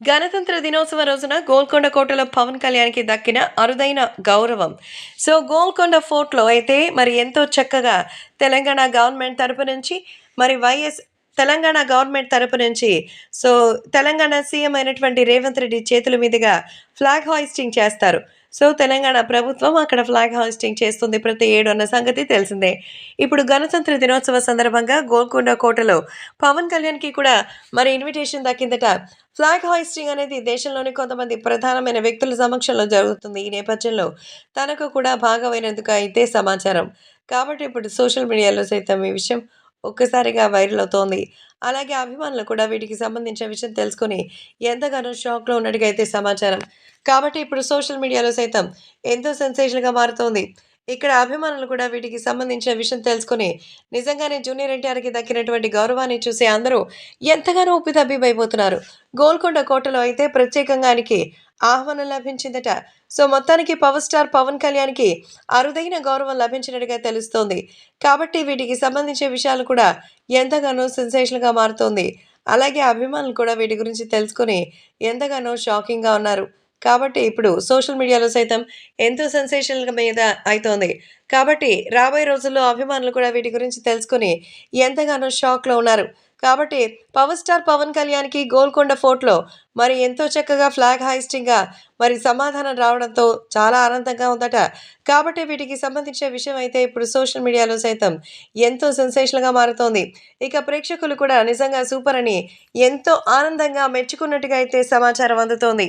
గణతంత్ర దినోత్సవం రోజున గోల్కొండ కోటలో పవన్ కళ్యాణ్కి దక్కిన అరుదైన గౌరవం. సో గోల్కొండ ఫోర్ట్లో అయితే మరి ఎంతో చక్కగా తెలంగాణ గవర్నమెంట్ తరపు నుంచి మరి వైఎస్ తెలంగాణ గవర్నమెంట్ తరపు నుంచి సో తెలంగాణ సీఎం అయినటువంటి రేవంత్ రెడ్డి చేతుల మీదుగా ఫ్లాగ్ హాయిస్టింగ్ చేస్తారు. సో తెలంగాణ ప్రభుత్వం అక్కడ ఫ్లాగ్ హాయిస్టింగ్ చేస్తుంది. ప్రతి ఏడు అన్న సంగతి తెలిసిందే. ఇప్పుడు గణతంత్ర దినోత్సవ సందర్భంగా గోల్కొండ కోటలో పవన్ కళ్యాణ్కి కూడా మరి ఇన్విటేషన్ దక్కిందట ఫ్లాగ్ హాయిస్టింగ్ అనేది దేశంలోని కొంతమంది ప్రధానమైన వ్యక్తుల సమక్షంలో జరుగుతుంది. ఈ నేపథ్యంలో తనకు కూడా భాగమైనందుకు అయితే సమాచారం. కాబట్టి ఇప్పుడు సోషల్ మీడియాలో సైతం ఈ విషయం ఒక్కసారిగా వైరల్ అవుతోంది. అలాగే అభిమానులు కూడా వీటికి సంబంధించిన విషయం తెలుసుకొని ఎంతగానో షాక్లో ఉన్నట్టుగా అయితే సమాచారం. కాబట్టి ఇప్పుడు సోషల్ మీడియాలో సైతం ఎంతో సెన్సేషన్గా మారుతోంది. ఇక్కడ అభిమానులు కూడా వీటికి సంబంధించిన విషయం తెలుసుకుని నిజంగానే జూనియర్ ఎన్టీఆర్కి దక్కినటువంటి గౌరవాన్ని చూసి అందరూ ఎంతగానో ఉప్పితబ్బిబైపోతున్నారు గోల్కొండ కోటలో అయితే ప్రత్యేకంగా ఆయనకి ఆహ్వానం లభించిందట. సో మొత్తానికి పవర్ స్టార్ పవన్ కళ్యాణ్కి అరుదైన గౌరవం లభించినట్టుగా తెలుస్తోంది. కాబట్టి వీటికి సంబంధించిన విషయాలు కూడా ఎంతగానో సెన్సేషన్గా మారుతోంది. అలాగే అభిమానులు కూడా వీటి గురించి తెలుసుకొని ఎంతగానో షాకింగ్గా ఉన్నారు. కాబట్టి ఇప్పుడు సోషల్ మీడియాలో సైతం ఎంతో సెన్సేషనల్ మీద అవుతోంది కాబట్టి రాబోయే రోజుల్లో అభిమానులు కూడా వీటి గురించి తెలుసుకుని ఎంతగానో షాక్లో ఉన్నారు. కాబట్టి పవర్ స్టార్ పవన్ కళ్యాణ్కి గోల్కొండ ఫోర్ట్లో మరి ఎంతో చక్కగా ఫ్లాగ్ హాయిస్టింగ్గా మరి సమాధానం రావడంతో చాలా ఆనందంగా ఉందట. కాబట్టి వీటికి సంబంధించిన విషయం అయితే ఇప్పుడు సోషల్ మీడియాలో సైతం ఎంతో సెన్సేషన్గా మారుతోంది. ఇక ప్రేక్షకులు కూడా నిజంగా సూపర్ అని ఎంతో ఆనందంగా మెచ్చుకున్నట్టుగా అయితే సమాచారం అందుతోంది.